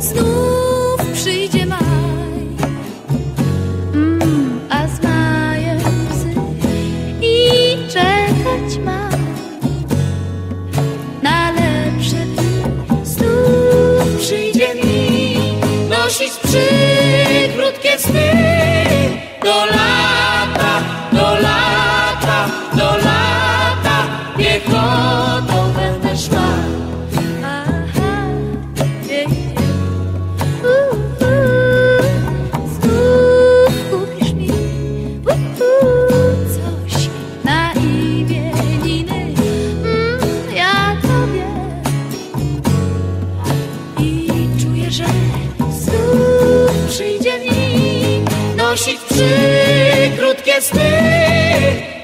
znów przyjdzie maj. Mm, a z majem i czekać ma na lepsze dni. Znów przyjdzie mi nosić przy. Świt przy krótkie sny.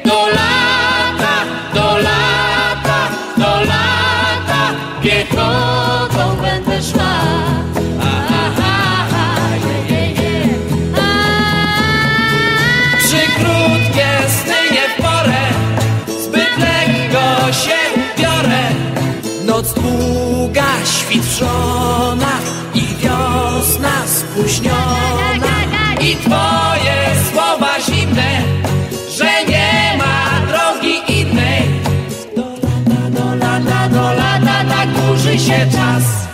Do lata, do lata, do lata Piechotą będę szła. Aha, je, je, je. Przy krótkie sny nie w porę Zbyt lekko się ubiorę Noc długa, świt wrzona I wiosna spóźniona. I zimne Że nie ma drogi innej. Do lata, do lata, do lata Tak dłuży się czas